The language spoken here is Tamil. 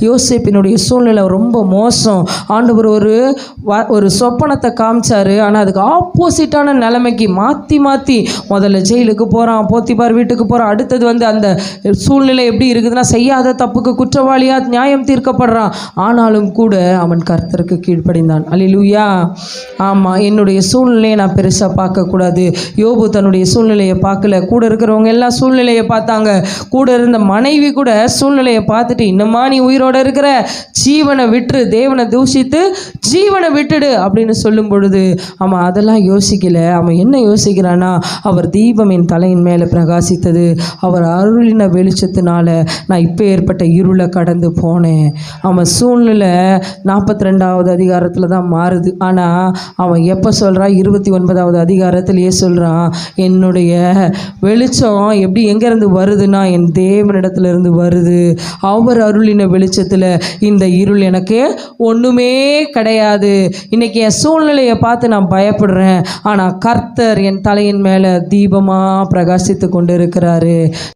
யோசிப்பினுடைய சூழ்நிலை ரொம்ப மோசம். ஆண்டவர் ஒரு வ- ஒரு சொப்பனத்தை காமிச்சாரு. ஆனால் அதுக்கு ஆப்போசிட்டான நிலைமைக்கு மாற்றி மாற்றி முதல்ல ஜெயிலுக்கு போகிறான் போத்திபார் வீட்டுக்கு போகிறான் அடுத்தது வந்து அந்த சூழ்நிலை எப்படி இருக்குதுன்னா செய்யாத தப்புக்கு குற்றவாளியாக நியாயம் தீர்க்கப்படுறான். ஆனாலும் கூட அவன் கர்த்தருக்கு கீழ்ப்படிந்தான். அல்லேலூயா ஆமாம் என்னுடைய சூழ்நிலையை நான் பெருசாக பார்க்கக்கூடாது. யோபு தன்னுடைய சூழ்நிலையை பார்க்கல. கூட இருக்கிறவங்க எல்லாம் சூழ்நிலையை பார்த்தாங்க. கூட இருந்த மனைவி கூட சூழ்நிலையை பார்த்துட்டு இன்னுமா நீ உயிரோட இருக்கிற ஜீவனை விட்டுரு தேவனை தூஷித்து ஜீவனை விட்டுடு அப்படின்னு சொல்லும் பொழுது அவன் அதெல்லாம் யோசிக்கல. அவன் என்ன யோசிக்கிறான்னா அவர் தீபம் என் தலையின் மேலே பிரகாசித்தது. அவர் அருளின வெளிச்சத்தினால நான் இப்போ ஏற்பட்ட இருளை கடந்து போனேன். அவன் சூழ்நிலை நாற்பத்தி ரெண்டாவது அதிகாரத்தில் தான் மாறுது. ஆனால் அவன் எப்போ சொல்கிறான் இருபத்தி ஒன்பதாவது அதிகாரத்திலேயே சொல்கிறான் என்னுடைய வெளிச்சம் எப்படி எங்கேருந்து வருதுன்னா என் தேவனிடத்துலேருந்து வருது. அவர் அருளின வெளிச்சம் வெளிச்சத்தில் இந்த இருள் எனக்கு ஒன்றுமே கிடையாது. இன்னைக்கு என் சூழ்நிலையை பார்த்து நான் பயப்படுறேன். ஆனால் கர்த்தர் என் தலையின் மேலே தீபமாக பிரகாசித்து கொண்டு இருக்கிறாரு